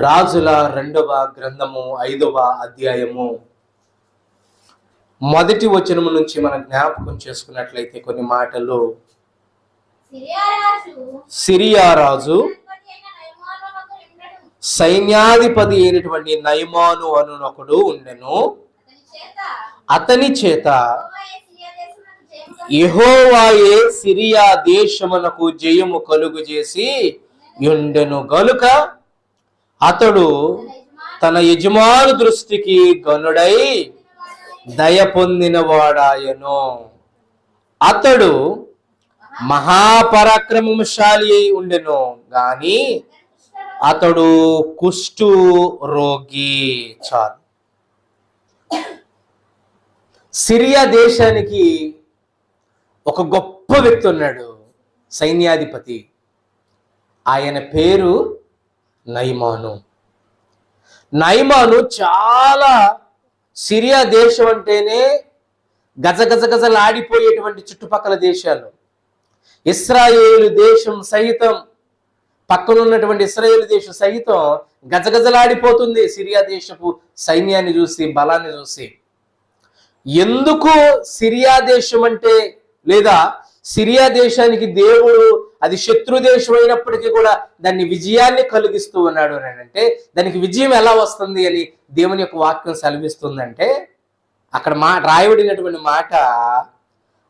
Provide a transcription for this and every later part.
రాజుల రెండవ గ్రంథము ఐదవ అధ్యాయము. మొదటి వచనము నుంచి మనం జ్ఞాపకం చేసుకున్నట్లయితే కొన్ని మాటలు. సిరియారాజు సిరియా రాజు. సైన్యాధిపతి అయినటువంటి నయమాను అనునొకడు ఉండెను. అతని చేత. యెహోవాయే సిరియా దేశమునకు జయము కలుగు చేసి ఉండెను గనుక అతడు తన యజమాను దృష్టికి గనుడై దయ పొందినవాడాయను అతడు మహాపరాక్రమశాలి అయి ఉండెను గాని అతడు కుష్టు రోగి చాలు. సిరియా దేశానికి ఒక గొప్ప వ్యక్తి ఉన్నాడు సైన్యాధిపతి. ఆయన పేరు నైమాను నైమాను చాలా సిరియా దేశం అంటేనే గజ గజ గజలాడిపోయేటువంటి చుట్టుపక్కల దేశాలు. ఇస్రాయేలు దేశం సహితం పక్కన ఉన్నటువంటి ఇస్రాయేల్ దేశం సహితం గజగజలాడిపోతుంది సిరియా దేశపు సైన్యాన్ని చూసి బలాన్ని చూసి. ఎందుకు సిరియా దేశం అంటే లేదా సిరియా దేశానికి దేవుడు అది శత్రు దేశం అయినప్పటికీ కూడా దాన్ని విజయాన్ని కలిగిస్తూ ఉన్నాడు అని అంటే దానికి విజయం ఎలా వస్తుంది అని దేవుని యొక్క వాక్యం సెలవిస్తుందంటే అక్కడ మా రాయబడినటువంటి మాట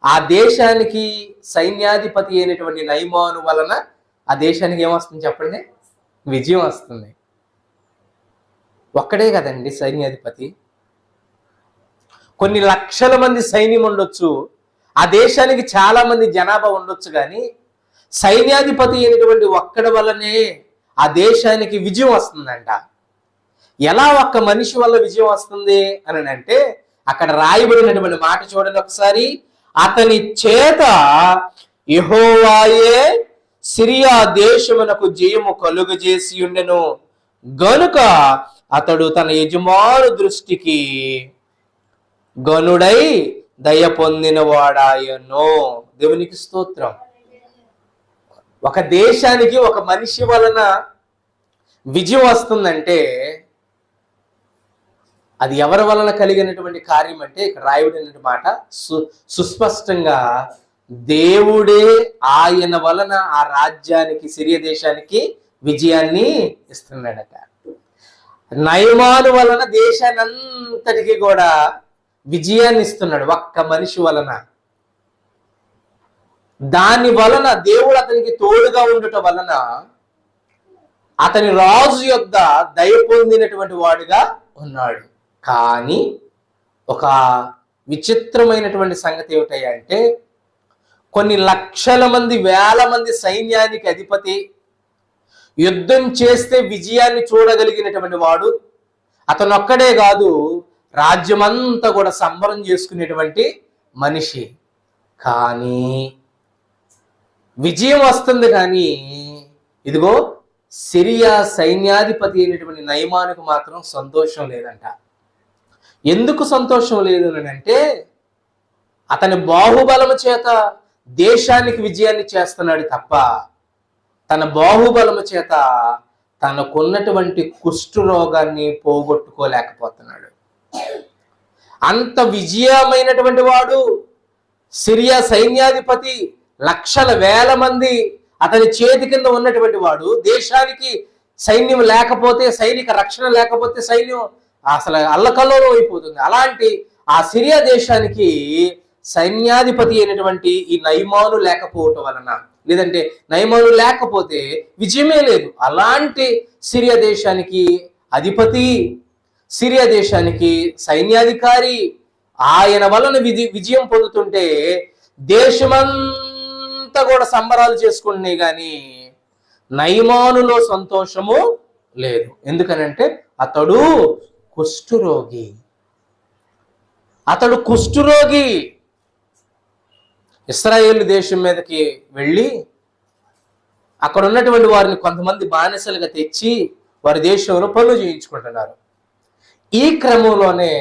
ఆ దేశానికి సైన్యాధిపతి అయినటువంటి నైమాను వలన ఆ దేశానికి ఏమొస్తుంది చెప్పండి? విజయం వస్తుంది. ఒక్కడే కదండి సైన్యాధిపతి. కొన్ని లక్షల మంది సైన్యం ఉండొచ్చు. ఆ దేశానికి చాలా మంది జనాభా ఉండొచ్చు కానీ సైన్యాధిపతి అయినటువంటి ఒక్కడి వల్లనే ఆ దేశానికి విజయం వస్తుందంట. ఎలా ఒక్క మనిషి వల్ల విజయం వస్తుంది అని అంటే అక్కడ రాయబడినటువంటి మాట చూడండి ఒకసారి. అతని చేత యెహోవాయే సిరియా దేశమునకు జయము కలుగజేసి ఉండెను. గనుక అతడు తన యజమాను దృష్టికి గనుడై దయ పొందిన వాడాయను దేవునికి స్తోత్రం. ఒక దేశానికి ఒక మనిషి వలన విజయం వస్తుందంటే అది ఎవరి వలన కలిగినటువంటి కార్యం అంటే ఇక్కడ రాయబడిన మాట. సు సుస్పష్టంగా దేవుడే ఆయన వలన ఆ రాజ్యానికి సిరియ దేశానికి విజయాన్ని ఇస్తున్నాడట. నయమాను వలన దేశాన్ని అంతటికి కూడా విజయాన్ని ఇస్తున్నాడు ఒక్క మనిషి వలన. దాని వలన దేవుడు అతనికి తోడుగా ఉండటం వలన అతని రాజు యొక్క దయ పొందినటువంటి వాడుగా ఉన్నాడు. కానీ ఒక విచిత్రమైనటువంటి సంగతి ఏమిటంటే కొన్ని లక్షల మంది వేల మంది సైన్యానికి అధిపతి యుద్ధం చేస్తే విజయాన్ని చూడగలిగినటువంటి వాడు అతను ఒక్కడే కాదు రాజ్యమంతా కూడా సంబరం చేసుకునేటువంటి మనిషి. కానీ విజయం వస్తుంది కానీ ఇదిగో సిరియా సైన్యాధిపతి అయినటువంటి నయమానికి మాత్రం సంతోషం లేదంట. ఎందుకు సంతోషం లేదు అని అంటే అతని బాహుబలము చేత దేశానికి విజయాన్ని చేస్తున్నాడు తప్ప తన బాహుబలము చేత తనకున్నటువంటి కుష్టు రోగాన్ని పోగొట్టుకోలేకపోతున్నాడు. అంత విజయమైనటువంటి వాడు. సిరియా సైన్యాధిపతి లక్షల వేల మంది అతని చేతి కింద ఉన్నటువంటి వాడు. దేశానికి సైన్యం లేకపోతే సైనిక రక్షణ లేకపోతే సైన్యం అసలు అల్లకల్లోలం అయిపోతుంది. అలాంటి ఆ సిరియా దేశానికి సైన్యాధిపతి అయినటువంటి ఈ నైమాను లేకపోవటం వలన లేదంటే నైమాను లేకపోతే విజయమే లేదు. అలాంటి సిరియా దేశానికి అధిపతి సిరియా దేశానికి సైన్యాధికారి ఆయన వలన విధి విజయం పొందుతుంటే దేశమంతా కూడా సంబరాలు చేసుకుంటున్నాయి కానీ నయమానులో సంతోషము లేదు. ఎందుకనంటే అతడు కుష్ఠురోగి. అతడు కుష్ఠురోగి. ఇస్రాయేల్ దేశం మీదకి వెళ్ళి అక్కడ ఉన్నటువంటి వారిని కొంతమంది బానిసలుగా తెచ్చి వారి దేశంలో పనులు చేయించుకుంటున్నారు. ఈ క్రమంలోనే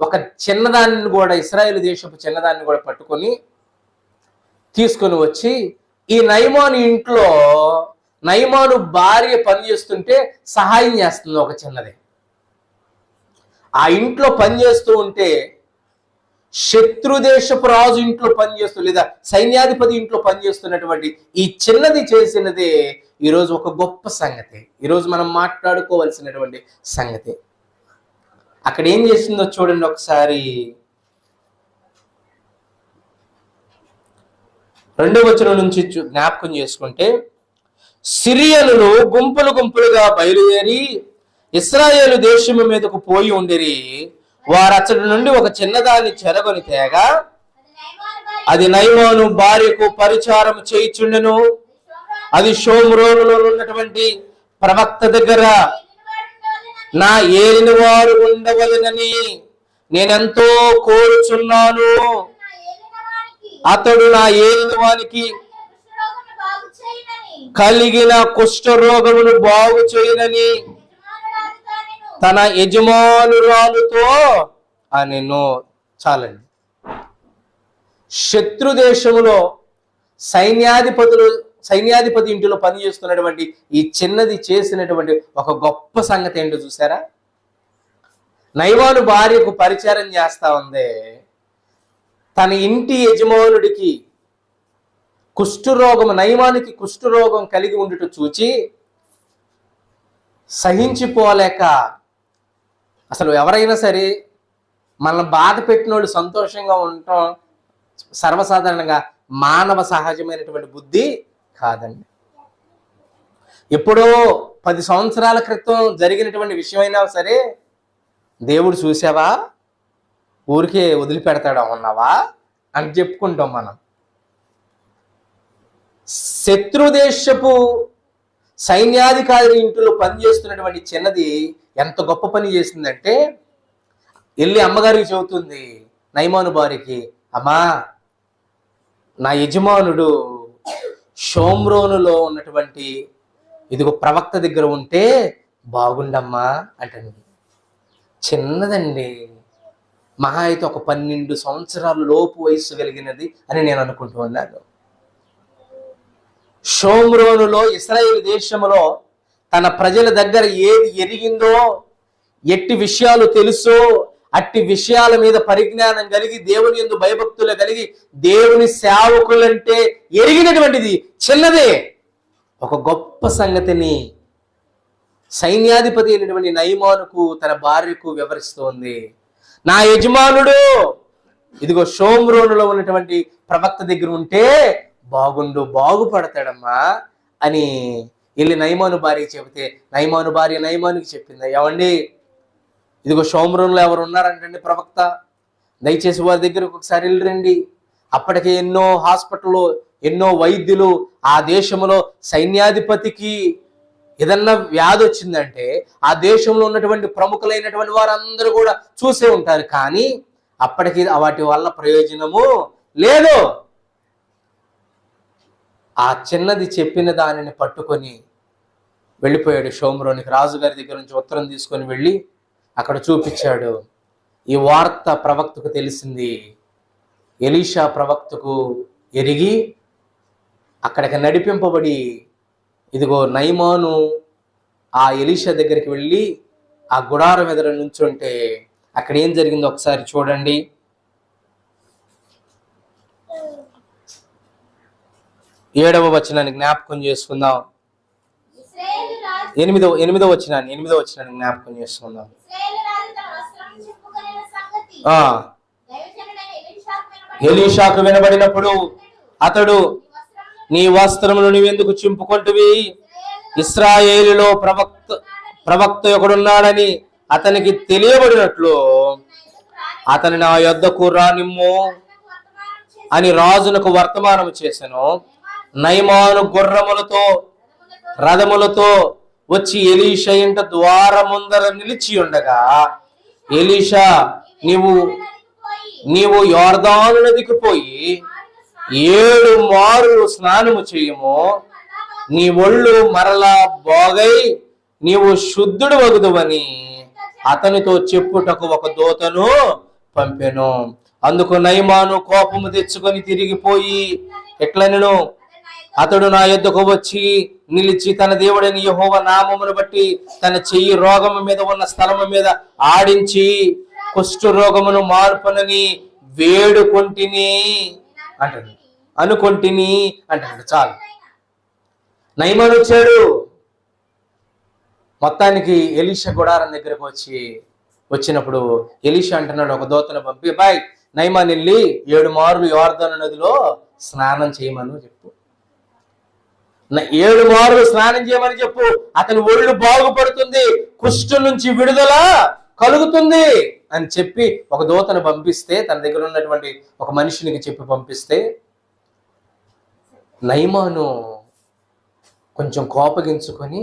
ఒక చిన్నదాన్ని కూడా ఇస్రాయేల్ దేశపు చిన్నదాన్ని కూడా పట్టుకొని తీసుకొని వచ్చి ఈ నైమాను ఇంట్లో నయమాను భార్య పనిచేస్తుంటే సహాయం చేస్తుంది ఒక చిన్నది. ఆ ఇంట్లో పని చేస్తూ ఉంటే శత్రుదేశపు రాజు ఇంట్లో పనిచేస్తూ లేదా సైన్యాధిపతి ఇంట్లో పనిచేస్తున్నటువంటి ఈ చిన్నది చేసినదే ఈరోజు ఒక గొప్ప సంగతి. ఈరోజు మనం మాట్లాడుకోవలసినటువంటి సంగతి. అక్కడ ఏం చేసిందో చూడండి ఒకసారి. రెండో వచనం నుంచి చూ- జ్ఞాపకం చేసుకుంటే సిరియనులు గుంపులు గుంపులుగా బయలుదేరి ఇస్రాయేలు దేశము మీదకు పోయి ఉండిరి. వారు అచ్చటి నుండి ఒక చిన్నదాన్ని చెరగొని తేగా అది నైమాను భార్యకు పరిచారం చేయిచుండెను. అది షోమ్రోనులో ఉన్నటువంటి ప్రవక్త దగ్గర నా ఏలిన వారు ఉండవలనని నేనెంతో కోరుచున్నాను. అతడు నా ఏలిన వానికి కలిగిన కుష్ఠరోగమును బాగు చేయనని తన యజమానురాలుతో అనెను. చాలండి. శత్రు దేశములో సైన్యాధిపతులు సైన్యాధిపతి ఇంటిలో పనిచేస్తున్నటువంటి ఈ చిన్నది చేసినటువంటి ఒక గొప్ప సంగతి ఏంటో చూసారా నైవాను భార్యకు పరిచారం చేస్తా ఉంది. తన ఇంటి యజమానుడికి కుష్ఠరోగం నయమానికి కుష్ఠరోగం కలిగి ఉండుట చూచి సహించిపోలేక అసలు ఎవరైనా సరే మన బాధ పెట్టినోడు సంతోషంగా ఉండటం సర్వసాధారణంగా మానవ సహజమైనటువంటి బుద్ధి కాదండి. ఎప్పుడో పది సంవత్సరాల క్రితం జరిగినటువంటి విషయమైనా సరే దేవుడు చూసావా? ఊరికే వదిలిపెడతాడు ఉన్నావా? అని చెప్పుకుంటాం మనం. శత్రుదేశపు సైన్యాధికారి ఇంటిలో పనిచేస్తున్నటువంటి చిన్నది ఎంత గొప్ప పని చేసిందంటే వెళ్ళి అమ్మగారికి చెబుతుంది నైమాను బారికి అమ్మా నా యజమానుడు షోమ్రోనులో ఉన్నటువంటి ఇదిగో ప్రవక్త దగ్గర ఉంటే బాగుండమ్మా అంటండి చిన్నదండి. మహా అయితే ఒక పన్నెండు సంవత్సరాల లోపు వయసు కలిగినది అని నేను అనుకుంటూ ఉన్నాను. షోమ్రోనులో ఇస్రాయేల్ దేశంలో తన ప్రజల దగ్గర ఏది ఎరిగిందో ఎట్టి విషయాలు తెలుసో అట్టి విషయాల మీద పరిజ్ఞానం కలిగి దేవుని ఎందు భయభక్తులు కలిగి దేవుని సేవకులంటే ఎరిగినటువంటిది చిన్నదే. ఒక గొప్ప సంగతిని సైన్యాధిపతి అయినటువంటి నయమానుకు తన భార్యకు వివరిస్తోంది. నా యజమానుడు ఇదిగో షోమ్రోనులో ఉన్నటువంటి ప్రవక్త దగ్గర ఉంటే బాగుండు బాగుపడతాడమ్మా అని వెళ్ళి నయమాను భార్య చెబితే నయమాను భార్య నయమానికి చెప్పింది ఏమండి? ఇదిగో షోమ్రోన్లో ఎవరు ఉన్నారంటండి ప్రవక్త? దయచేసి వారి దగ్గరకు ఒకసారి వెళ్ళిరండి. అప్పటికే ఎన్నో హాస్పిటల్లో ఎన్నో వైద్యులు ఆ దేశంలో సైన్యాధిపతికి ఏదన్నా వ్యాధి వచ్చిందంటే ఆ దేశంలో ఉన్నటువంటి ప్రముఖులైనటువంటి వారందరూ కూడా చూసే ఉంటారు. కానీ అప్పటికి వాటి వల్ల ప్రయోజనము లేదు. ఆ చిన్నది చెప్పిన దానిని పట్టుకొని వెళ్ళిపోయాడు షోమ్రోనికి రాజుగారి దగ్గర నుంచి ఉత్తరం తీసుకొని వెళ్ళి అక్కడ చూపించాడు. ఈ వార్త ప్రవక్తకు తెలిసింది. ఎలీషా ప్రవక్తకు ఎరిగి అక్కడికి నడిపింపబడి ఇదిగో నైమాను ఆ ఎలీషా దగ్గరికి వెళ్ళి ఆ గుడారం ఎదుర నుంచుంటే అక్కడ ఏం జరిగిందో ఒకసారి చూడండి. ఏడవ వచనాన్ని జ్ఞాపకం చేసుకుందాం. ఎనిమిదో ఎనిమిదో వచ్చినాన్ని ఎనిమిదో వచ్చినాన్ని జ్ఞాపకం చేసుకుందాం. ఇశ్రాయేలు ఎలీషాకు వినబడినప్పుడు అతడు నీ వస్త్రములు నువ్వెందుకు చింపుకుంటువి? ఇస్రాయేలులో ప్రవక్త ప్రవక్త ఒకడున్నాడని అతనికి తెలియబడినట్లు అతని నా యొద్దకు రానిమ్ము అని రాజునకు వర్తమానం చేశాను నయమాను గుర్రములతో రథములతో వచ్చి ఎలీషా ఇంట ద్వారముందర నిలిచి ఉండగా ఎలీషా నీవు నీవు యోర్దాను నదికి పోయి ఏడు మారులు స్నానము చేయము. నీ ఒళ్ళు మరలా బాగై నీవు శుద్ధుడు వగుదువని అతనితో చెప్పుటకు ఒక దూతను పంపెను. అందుకు నయమాను కోపము తెచ్చుకొని తిరిగిపోయి ఎట్లనెను? అతడు నా యొద్దకు వచ్చి నిలిచి తన దేవుడైన యహోవ నామమును బట్టి తన చెయ్యి రోగము మీద ఉన్న స్థలము మీద ఆడించి కుష్టు రోగమును మార్పునని వేడుకొంటిని అంటాడు. అనుకొంటిని అంటాడు. చాలు. నయమాన్ వచ్చాడు. మొత్తానికి ఎలీషా గుడారం దగ్గరకు వచ్చి వచ్చినప్పుడు ఎలీషా అంటున్నాడు ఒక దోతను పంపి బాయ్ నయమాన్ వెళ్ళి ఏడు మార్లు యోర్ధన నదిలో స్నానం చేయమని చెప్పు. ఏడు మార్లు స్నానం చేయమని చెప్పు. అతని ఒళ్ళు బాగుపడుతుంది. కుష్టు నుంచి విడుదల కలుగుతుంది అని చెప్పి ఒక దూతను పంపిస్తే తన దగ్గర ఉన్నటువంటి ఒక మనిషినికి చెప్పి పంపిస్తే నైమాను కొంచెం కోపగించుకొని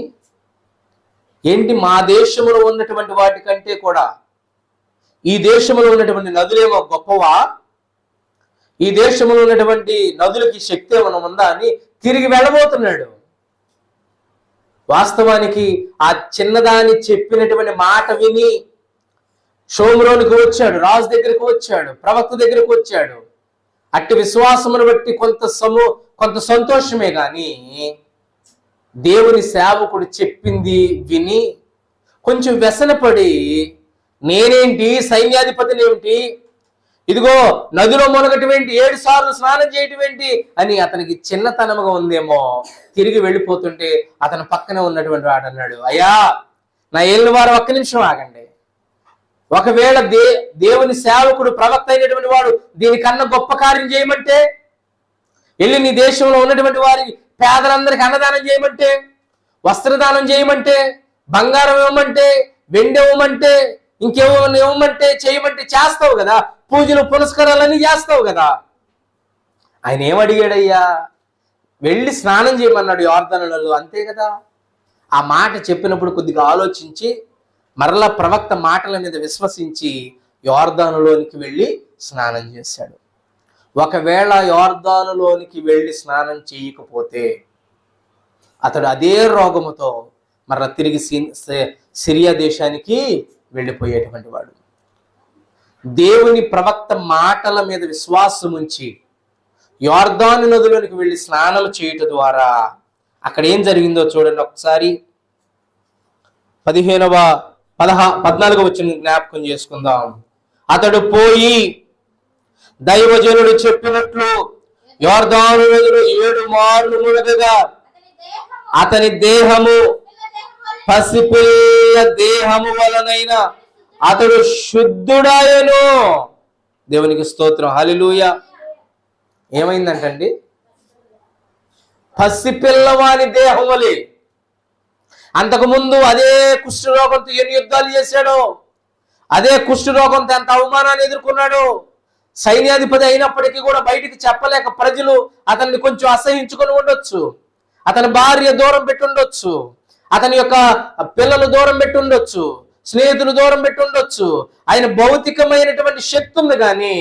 ఏంటి మా దేశంలో ఉన్నటువంటి వాటికంటే కూడా ఈ దేశంలో ఉన్నటువంటి నదులేమో గొప్పవా? ఈ దేశంలో ఉన్నటువంటి నదులకి శక్తి ఏమైనా ఉందా అని తిరిగి వెళ్ళబోతున్నాడు. వాస్తవానికి ఆ చిన్నదాని చెప్పినటువంటి మాట విని షోమ్రోనికి వచ్చాడు రాజు దగ్గరకు వచ్చాడు ప్రవక్త దగ్గరకు వచ్చాడు. అట్టి విశ్వాసమును బట్టి కొంత సమూ కొంత సంతోషమే గాని దేవుని సేవకుడు చెప్పింది విని కొంచెం వ్యసనపడి నేనేంటి సైన్యాధిపతిని ఏమిటి? ఇదిగో నదిలో మునగటువంటి ఏడు సార్లు స్నానం చేయటమేంటి? అని అతనికి చిన్నతనముగా ఉందేమో. తిరిగి వెళ్ళిపోతుంటే అతని పక్కనే ఉన్నటువంటి వాడు అన్నాడు అయ్యా నా ఏళ్ళ వారు ఒక్క నిమిషం ఆగండి. ఒకవేళ దే దేవుని సేవకుడు ప్రవక్త అయినటువంటి వాడు దీనికన్నా గొప్ప కార్యం చేయమంటే? వెళ్ళి నీ దేశంలో ఉన్నటువంటి వారి పేదలందరికీ అన్నదానం చేయమంటే? వస్త్రదానం చేయమంటే? బంగారం ఇవ్వమంటే? వెండి ఇవ్వమంటే? ఇంకేమో ఇవ్వమంటే? చేయమంటే? చేస్తావు కదా. పూజలు పునస్కారాలన్నీ చేస్తావు కదా. ఆయన ఏమడిగాడయ్యా? వెళ్ళి స్నానం చేయమన్నాడు యోర్ధనలు అంతే కదా? ఆ మాట చెప్పినప్పుడు కొద్దిగా ఆలోచించి మరలా ప్రవక్త మాటల మీద విశ్వసించి యోర్ధానులోనికి వెళ్ళి స్నానం చేశాడు. ఒకవేళ యోర్ధానులోనికి వెళ్ళి స్నానం చేయకపోతే అతడు అదే రోగముతో మరలా తిరిగి సి- సిరియా దేశానికి వెళ్ళిపోయేటువంటి వాడు. దేవుని ప్రవక్త మాటల మీద విశ్వాసం ఉంచి యోర్ధాను నదిలోనికి వెళ్ళి స్నానాలు చేయటం ద్వారా అక్కడ ఏం జరిగిందో చూడండి ఒకసారి. పదిహేనవ పదహా పద్నాలుగవ వచ్చిన జ్ఞాపకం చేసుకుందాం. అతడు పోయి దైవజనుడు చెప్పినట్లు యోర్ధాను నదిలో ఏడు మార్లు మునగగా అతని దేహము పసిపోయే దేహము వలనైనా అతడు శుద్ధుడాయను. దేవునికి స్తోత్రం. హలిలూయ ఏమైందంటండి? పసిపిల్లవాని దేహం వలి. అంతకుముందు అదే కుష్ఠరోగంతో ఎన్ని యుద్ధాలు చేశాడో అదే కుష్ఠరోగంతో ఎంత అవమానాన్ని ఎదుర్కొన్నాడు సైన్యాధిపతి అయినప్పటికీ కూడా బయటికి చెప్పలేక ప్రజలు అతన్ని కొంచెం అసహించుకొని ఉండొచ్చు. అతని భార్య దూరం పెట్టుండొచ్చు అతని యొక్క పిల్లలు దూరం పెట్టుండొచ్చు స్నేహితులు దూరం పెట్టి ఉండొచ్చు. ఆయన భౌతికమైనటువంటి శక్తి ఉంది కానీ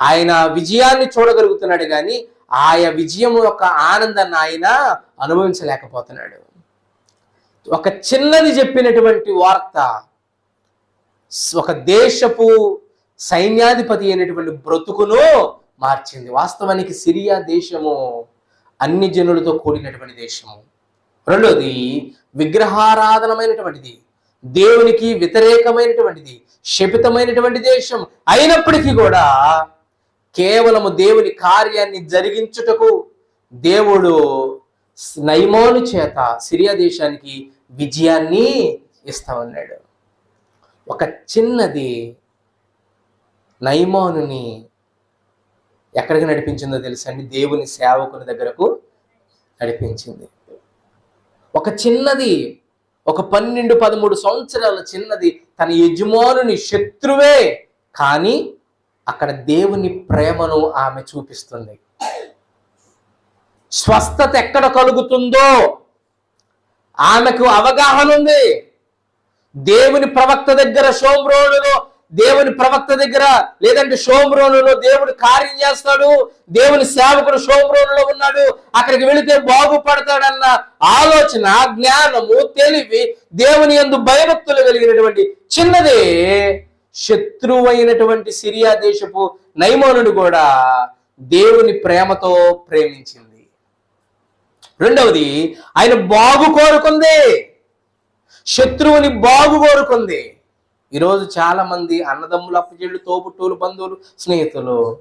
ఆయన విజయాన్ని చూడగలుగుతున్నాడు కానీ ఆయా విజయం యొక్క ఆనందాన్ని ఆయన అనుభవించలేకపోతున్నాడు. ఒక చిన్నది చెప్పినటువంటి వార్త ఒక దేశపు సైన్యాధిపతి అయినటువంటి బ్రతుకును మార్చింది. వాస్తవానికి సిరియా దేశము అన్ని జనులతో కూడినటువంటి దేశము. రెండోది విగ్రహారాధనమైనటువంటిది. దేవునికి వ్యతిరేకమైనటువంటిది శపితమైనటువంటి దేశం అయినప్పటికీ కూడా కేవలము దేవుని కార్యాన్ని జరిగించుటకు దేవుడు నైమోను చేత సిరియా దేశానికి విజయాన్ని ఇస్తామన్నాడు. ఒక చిన్నది నైమానుని ఎక్కడికి నడిపించిందో తెలుసండి దేవుని సేవకుని దగ్గరకు నడిపించింది. ఒక చిన్నది ఒక పన్నెండు పదమూడు సంవత్సరాల చిన్నది తన యజమానుని శత్రువే. కానీ అక్కడ దేవుని ప్రేమను ఆమె చూపిస్తుంది. స్వస్థత ఎక్కడ కలుగుతుందో ఆమెకు అవగాహన ఉంది దేవుని ప్రవక్త దగ్గర షోమ్రోనులో దేవుని ప్రవక్త దగ్గర లేదంటే షోమ్రోనులో దేవుడు కార్యం చేస్తాడు దేవుని సేవకుడు షోమ్రోనులో ఉన్నాడు అక్కడికి వెళితే బాగుపడతాడన్న ఆలోచన జ్ఞానము తెలివి దేవుని యందు భయభక్తులు కలిగినటువంటి చిన్నదే శత్రువైనటువంటి సిరియా దేశపు నైమోనుడు కూడా దేవుని ప్రేమతో ప్రేమించింది. రెండవది ఆయన బాగు కోరుకుంది శత్రువుని బాగు కోరుకుంది. ఈరోజు చాలా మంది అన్నదమ్ములు అప్పచెళ్ళు తోబుట్టువులు బంధువులు స్నేహితులు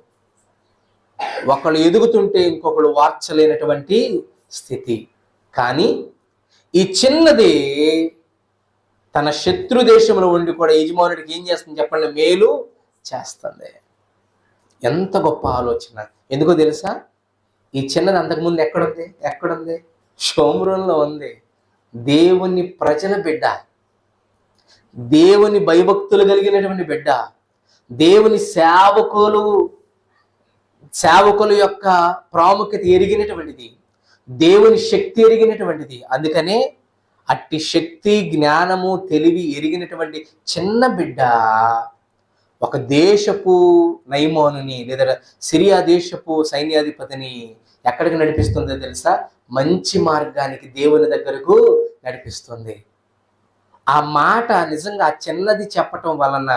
ఒకళ్ళు ఎదుగుతుంటే ఇంకొకళ్ళు వార్చలేనటువంటి స్థితి. కానీ ఈ చిన్నది తన శత్రు దేశంలో ఉండి కూడా యజమానుడికి ఏం చేస్తుంది చెప్పండి? మేలు చేస్తుంది. ఎంత గొప్ప ఆలోచన. ఎందుకో తెలుసా? ఈ చిన్నది అంతకుముందు ఎక్కడుంది? ఎక్కడుంది? షోమ్రంలో ఉంది. దేవుని ప్రజల బిడ్డ. దేవుని భయభక్తులు కలిగినటువంటి బిడ్డ దేవుని సేవకులు సేవకుల యొక్క ప్రాముఖ్యత ఎరిగినటువంటిది దేవుని శక్తి ఎరిగినటువంటిది. అందుకనే అట్టి శక్తి జ్ఞానము తెలివి ఎరిగినటువంటి చిన్న బిడ్డ ఒక దేశపు నైమోనుని లేదా సిరియా దేశపు సైన్యాధిపతిని ఎక్కడికి నడిపిస్తుందో తెలుసా? మంచి మార్గానికి దేవుని దగ్గరకు నడిపిస్తుంది. ఆ మాట నిజంగా ఆ చిన్నది చెప్పటం వలన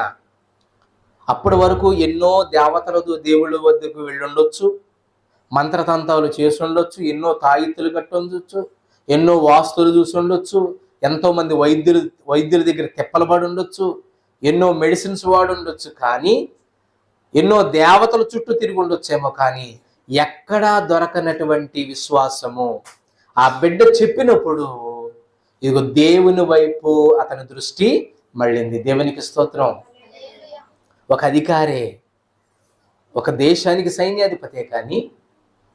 అప్పటి వరకు ఎన్నో దేవతలతో దేవుళ్ళ వద్దకు వెళ్ళుండొచ్చు మంత్రతంత్రాలు చేసి ఉండొచ్చు ఎన్నో తాయిత్తులు కట్టి ఉండొచ్చు ఎన్నో వాస్తులు చూసి ఉండొచ్చు ఎంతోమంది వైద్యులు వైద్యుల దగ్గర తిప్పలు పడి ఉండొచ్చు ఎన్నో మెడిసిన్స్ వాడు ఉండొచ్చు కానీ ఎన్నో దేవతల చుట్టూ తిరిగి ఉండొచ్చేమో కానీ ఎక్కడా దొరకనటువంటి విశ్వాసము. ఆ బిడ్డ చెప్పినప్పుడు ఇదిగో దేవుని వైపు అతని దృష్టి మళ్ళింది. దేవునికి స్తోత్రం. ఒక అధికారే ఒక దేశానికి సైన్యాధిపతే కానీ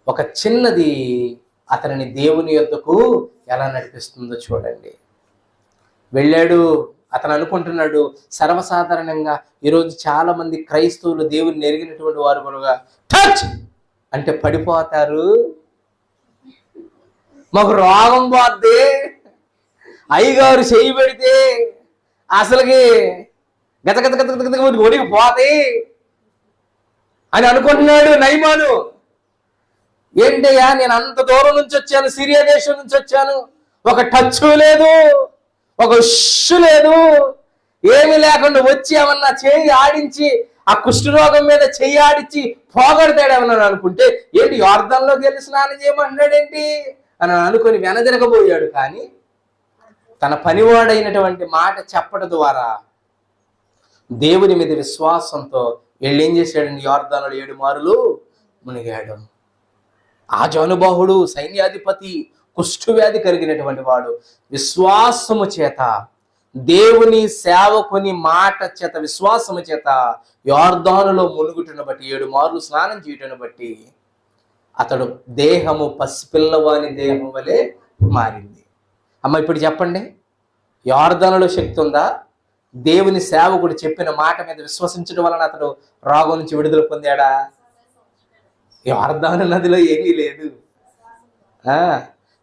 ఒక చిన్నది అతనిని దేవుని యొద్దకు ఎలా నడిపిస్తుందో చూడండి. వెళ్ళాడు అతను అనుకుంటున్నాడు సర్వసాధారణంగా ఈరోజు చాలా మంది క్రైస్తవులు దేవుని ఎరిగినటువంటి వారు కనుక టచ్! అంటే పడిపోతారు. మాకు రోగం పోద్ది. అయ్యగారు చేయి పెడితే అసలుకి గత గత గత గత ఒడికి పోతే అని అనుకుంటున్నాడు నైమాను ఏంటయ్యా నేను అంత దూరం నుంచి వచ్చాను సిరియా దేశం నుంచి వచ్చాను. ఒక టచ్ లేదు ఒక ఉష్ లేదు. ఏమి లేకుండా వచ్చి ఏమన్నా చేయి ఆడించి ఆ కుష్ఠరోగం మీద చెయ్యి ఆడించి పోగొడతాడేమన్నా అనుకుంటే ఏంటి యోర్ధంలోకి వెళ్ళి స్నానం చేయమంటున్నాడేంటి? అని అనుకుని వెనదిరగబోయాడు కానీ తన పనివాడైనటువంటి మాట చెప్పడం ద్వారా దేవుని మీద విశ్వాసంతో వీళ్ళు ఏం చేశాడండి యోర్ధానుడు ఏడు మారులు మునిగాడు. ఆ జానుబాహుడు సైన్యాధిపతి కుష్ఠవ్యాధి కలిగినటువంటి వాడు. విశ్వాసము చేత దేవుని సేవకుని మాట చేత విశ్వాసము చేత యోర్ధానులో మునుగుటను బట్టి ఏడు మార్లు స్నానం చేయటను బట్టి అతడు దేహము పసిపిల్లవాని దేహం వలె మారింది. అమ్మ ఇప్పుడు చెప్పండి. యోర్ధనలో శక్తి ఉందా? దేవుని సేవకుడు చెప్పిన మాట మీద విశ్వసించడం వలన అతడు రోగం నుంచి విడుదల పొందాడా? యోర్ధాను నదిలో ఏమీ లేదు. ఆ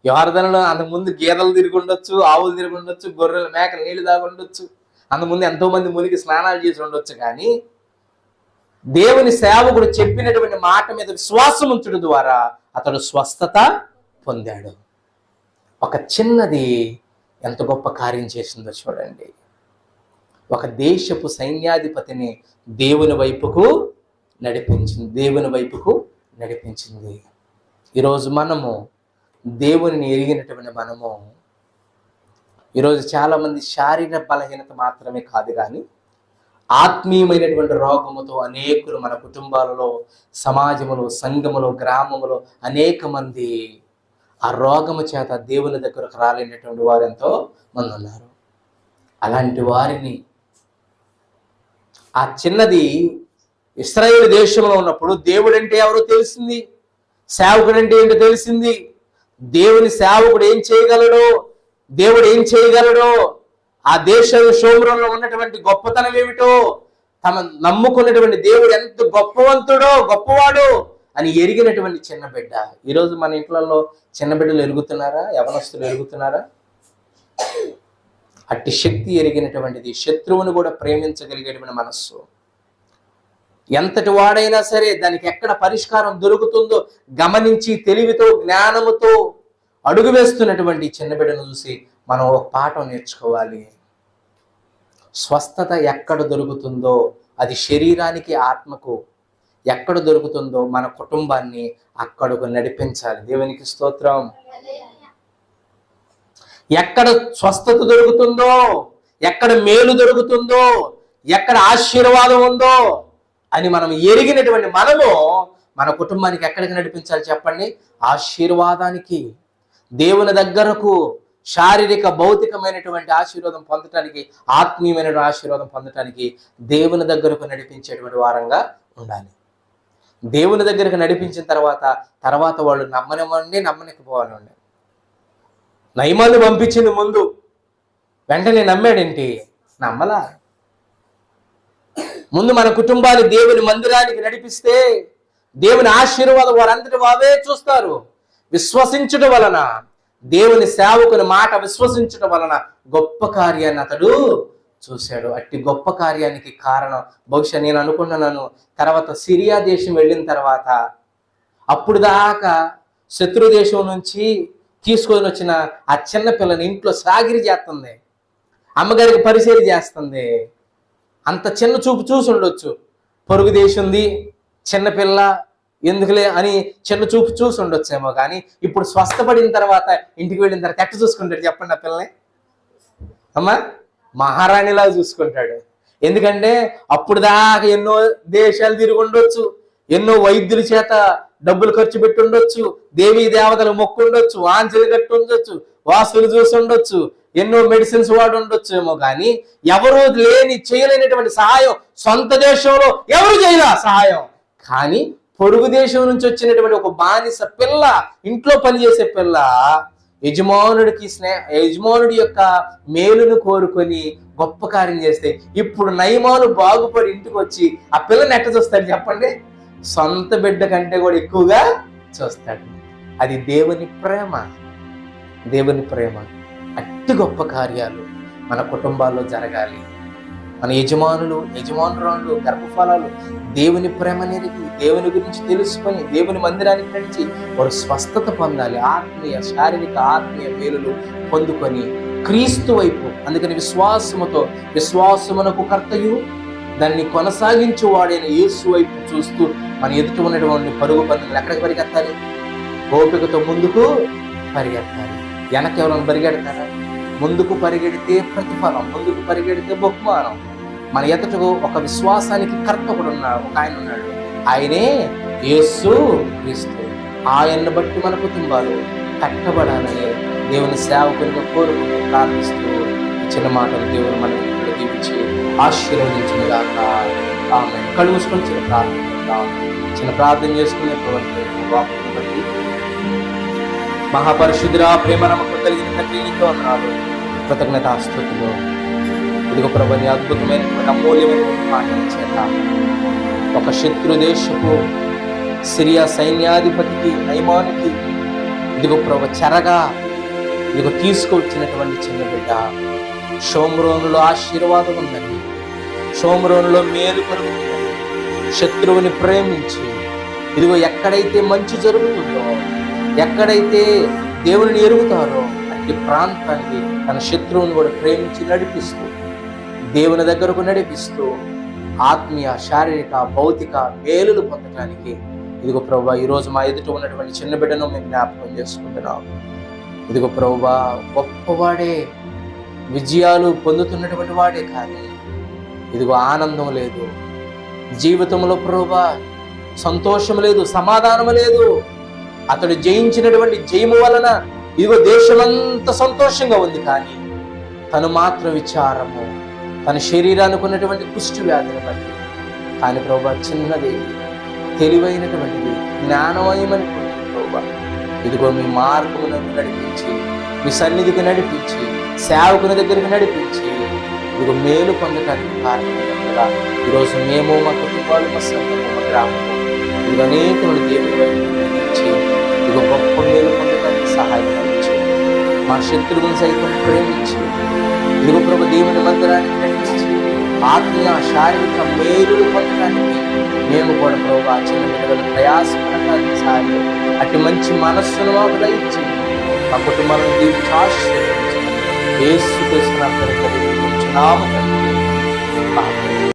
యోర్ధనలో అంతకుముందు గేదెలు తిరుగుండొచ్చు ఆవులు తిరుగుండొచ్చు గొర్రెలు మేకలు నీళ్ళు తాగుండొచ్చు అంతకుముందు ఎంతోమంది మునిగి స్నానాలు చేసి ఉండొచ్చు కానీ దేవుని సేవకుడు చెప్పినటువంటి మాట మీద విశ్వాసం ఉంచడం ద్వారా అతడు స్వస్థత పొందాడు. ఒక చిన్నది ఎంత గొప్ప కార్యం చేసిందో చూడండి. ఒక దేశపు సైన్యాధిపతిని దేవుని వైపుకు నడిపించింది దేవుని వైపుకు నడిపించింది. ఈరోజు మనము దేవుని ఎరిగినటువంటి మనము ఈరోజు చాలామంది శారీరక బలహీనత మాత్రమే కాదు కానీ ఆత్మీయమైనటువంటి రోగముతో అనేకులు మన కుటుంబాలలో సమాజములో సంఘములో గ్రామములో అనేక మంది ఆ రోగము చేత దేవుని దగ్గరకు రాలేనటువంటి వారు ఎంతో మంది ఉన్నారు. అలాంటి వారిని ఆ చిన్నది ఇస్రాయేల్ దేశంలో ఉన్నప్పుడు దేవుడు అంటే ఎవరో తెలిసింది సేవకుడు అంటే ఏంటో తెలిసింది. దేవుని సేవకుడు ఏం చేయగలడో దేవుడు ఏం చేయగలడో ఆ దేశ శోభరంలో ఉన్నటువంటి గొప్పతనం ఏమిటో తమ నమ్ముకున్నటువంటి దేవుడు ఎంత గొప్పవంతుడో గొప్పవాడో అని ఎరిగినటువంటి చిన్న బిడ్డ. ఈరోజు మన ఇంట్లలో చిన్న బిడ్డలు ఎరుగుతున్నారా? యవనస్తులు ఎరుగుతున్నారా? అట్టి శక్తి ఎరిగినటువంటిది శత్రువును కూడా ప్రేమించగలిగేటువంటి మనస్సు. ఎంతటి వాడైనా సరే దానికి ఎక్కడ పరిష్కారం దొరుకుతుందో గమనించి తెలివితో జ్ఞానముతో అడుగు వేస్తున్నటువంటి చిన్న బిడ్డను చూసి మనం ఒక పాఠం నేర్చుకోవాలి. స్వస్థత ఎక్కడ దొరుకుతుందో అది శరీరానికి ఆత్మకు ఎక్కడ దొరుకుతుందో మన కుటుంబాన్ని అక్కడకు నడిపించాలి. దేవునికి స్తోత్రం. ఎక్కడ స్వస్థత దొరుకుతుందో ఎక్కడ మేలు దొరుకుతుందో ఎక్కడ ఆశీర్వాదం ఉందో అని మనం ఎరిగినటువంటి మనము మన కుటుంబానికి ఎక్కడికి నడిపించాలి చెప్పండి? ఆశీర్వాదానికి. దేవుని దగ్గరకు శారీరక భౌతికమైనటువంటి ఆశీర్వాదం పొందటానికి ఆత్మీయమైన ఆశీర్వాదం పొందటానికి దేవుని దగ్గరకు నడిపించేటువంటి వారంగా ఉండాలి. దేవుని దగ్గరికి నడిపించిన తర్వాత తర్వాత వాళ్ళు నమ్మనివ్వండి నమ్మనికపోవాలండి నయమాలు పంపించింది ముందు వెంటనే నమ్మాడేంటి? నమ్మలా. ముందు మన కుటుంబాన్ని దేవుని మందిరానికి నడిపిస్తే దేవుని ఆశీర్వాదం వారందరి వావే చూస్తారు. విశ్వసించడం వలన దేవుని సేవకుని మాట విశ్వసించడం వలన గొప్ప కార్యాన్ని అతడు చూశాడు. అట్టి గొప్ప కార్యానికి కారణం. బహుశా నేను అనుకున్నాను. తర్వాత సిరియా దేశం వెళ్ళిన తర్వాత అప్పుడు దాకా శత్రు దేశం నుంచి తీసుకొని వచ్చిన ఆ చిన్న పిల్లని ఇంట్లో సాగిరి చేస్తుంది. అమ్మగారికి పరిచయం చేస్తుంది. అంత చిన్న చూపు చూసి ఉండొచ్చు. పొరుగు దేశంది చిన్నపిల్ల ఎందుకులే అని చిన్న చూపు చూసి ఉండొచ్చేమో కానీ ఇప్పుడు స్వస్థపడిన తర్వాత ఇంటికి వెళ్ళిన తర్వాత ఎట్ట చూసుకుంటాడు చెప్పండి ఆ పిల్లని? అమ్మా? మహారాణిలా చూసుకుంటాడు. ఎందుకంటే అప్పుడు దాకా ఎన్నో దేశాలు తిరిగి ఉండొచ్చు ఎన్నో వైద్యుల చేత డబ్బులు ఖర్చు పెట్టి ఉండొచ్చు దేవీ దేవతలు మొక్కు ఉండొచ్చు వాంఛలు కట్టి ఉండొచ్చు వాసులు చూసి ఉండొచ్చు ఎన్నో మెడిసిన్స్ వాడు ఉండొచ్చు ఏమో కానీ ఎవరు లేని చేయలేనటువంటి సహాయం సొంత దేశంలో ఎవరు చేయలే సహాయం. కానీ పొరుగు దేశం నుంచి వచ్చినటువంటి ఒక బానిస పిల్ల ఇంట్లో పనిచేసే పిల్ల యజమానుడికి స్నేహ యజమానుడి యొక్క మేలును కోరుకొని గొప్ప కార్యం చేస్తే ఇప్పుడు నయమాను బాగుపడి ఇంటికి వచ్చి ఆ పిల్లని ఎట్ట చూస్తాడు చెప్పండి? సొంత బిడ్డ కంటే కూడా ఎక్కువగా చూస్తాడు. అది దేవుని ప్రేమ. దేవుని ప్రేమ. అట్టి గొప్ప కార్యాలు మన కుటుంబాల్లో జరగాలి. మన యజమానులు యజమానురాలు గర్భఫలాలు దేవుని ప్రేమ నెరిగి దేవుని గురించి తెలుసుకొని దేవుని మందిరానికి నడిచి వారు స్వస్థత పొందాలి. ఆత్మీయ శారీరక ఆత్మీయ మేలులు పొందుకొని క్రీస్తు వైపు అందుకని విశ్వాసముతో విశ్వాసమునకు కర్తయు దాన్ని కొనసాగించు వాడైన యేసు వైపు చూస్తూ మన ఎదుట ఉన్నటువంటి పరుగు పందులు ఎక్కడికి పరిగెత్తాలి? ఓపికతో ముందుకు పరిగెత్తాలి. వెనక ఎవరైనా పరిగెడతారా? ముందుకు పరిగెడితే ప్రతిఫలం ముందుకు పరిగెడితే బహుమానం. మన ఎదుటకు ఒక విశ్వాసానికి కర్త కూడా ఉన్నాడు ఒక ఆయన ఉన్నాడు. ఆయనే యేసు క్రీస్తు. ఆయన్ని బట్టి మన కుటుంబాలు కట్టబడాలని దేవుని సేవకునిగా కోరుకుంటూ ప్రార్థిస్తూ చిన్న మాటలు దేవుని మన ఇంట్లో దీవించి ఆశీర్వదించిన దాకా ఆమె కళ్ళు చిన్న ప్రార్థన చిన్న ప్రార్థన చేసుకునేటువంటి వాక్కును బట్టి. మహాపరిశుద్ధురా ప్రేమ నమ్మకం కలిగిన తండ్రి నీతో వందనాలు. కృతజ్ఞత స్థుతులు. ఇదిగో ప్రభు నీ అద్భుతమైనటువంటి అమూల్యమైనటువంటి మాటల చేత ఒక శత్రు దేశపు సిరియా సైన్యాధిపతికి నైమానికి ఇదిగో ప్రభు చెరగా ఇదిగో తీసుకువచ్చినటువంటి చిన్న బిడ్డ. షోమ్రోనులో ఆశీర్వాదం ఉందండి. షోమ్రోనులో మేలు కలుగుతుందండి శత్రువుని ప్రేమించి ఇదిగో ఎక్కడైతే మంచి జరుగుతుందో ఎక్కడైతే దేవుని ఎరుగుతారో అట్టి ప్రాంతానికి తన శత్రువుని కూడా ప్రేమించి నడిపిస్తూ దేవుని దగ్గరకు నడిపిస్తూ ఆత్మీయ శారీరక భౌతిక మేలులు పొందటానికి. ఇదిగో ప్రభా ఈరోజు మా ఎదుట ఉన్నటువంటి చిన్న బిడ్డను మేము జ్ఞాపకం చేసుకుంటున్నాం. ఇదిగో ప్రభా గొప్పవాడే విజయాలు పొందుతున్నటువంటి వాడే కానీ ఇదిగో ఆనందం లేదు. జీవితంలో ప్రభా సంతోషం లేదు సమాధానం లేదు. అతడు జయించినటువంటి జయము వలన ఇదిగో దేశమంతా సంతోషంగా ఉంది కానీ తను మాత్రం విచారము. తన శరీరానికి ఉన్నటువంటి కుష్టి వ్యాధిని బట్టి. కానీ ప్రభా చిన్నది తెలివైనటువంటిది జ్ఞానమయమైనటువంటి ప్రభా. ఇదిగో మీ మార్గములను నడిపించి మీ సన్నిధికి నడిపించి సేవకుని దగ్గరికి నడిపించి ఇదిగో మేలు పొందటానికి కారణం ఈరోజు మేము మా కుటుంబాలు మా సంఘము మా గ్రామము ఇది అనేకములు దేవుని నడిపించి ఇదిగో గొప్ప మేలు పొందటానికి సహాయం మా శత్రువుని సైతం ప్రేమించి ఇదిగో ప్రభు దేవుని మందిరానికి నడిపించి ఆత్మీయ శారీరక మేలు పొందడానికి మేము కూడా ప్రభు ఆ చిన్న బిడ్డలు ప్రయాసపడటానికి సహాయం అట్టి మంచి మనస్సును మాకు దయచి మా కుటుంబాలను దీవించి ఆశీర్వదించి ఏసు కృష్ణ నామ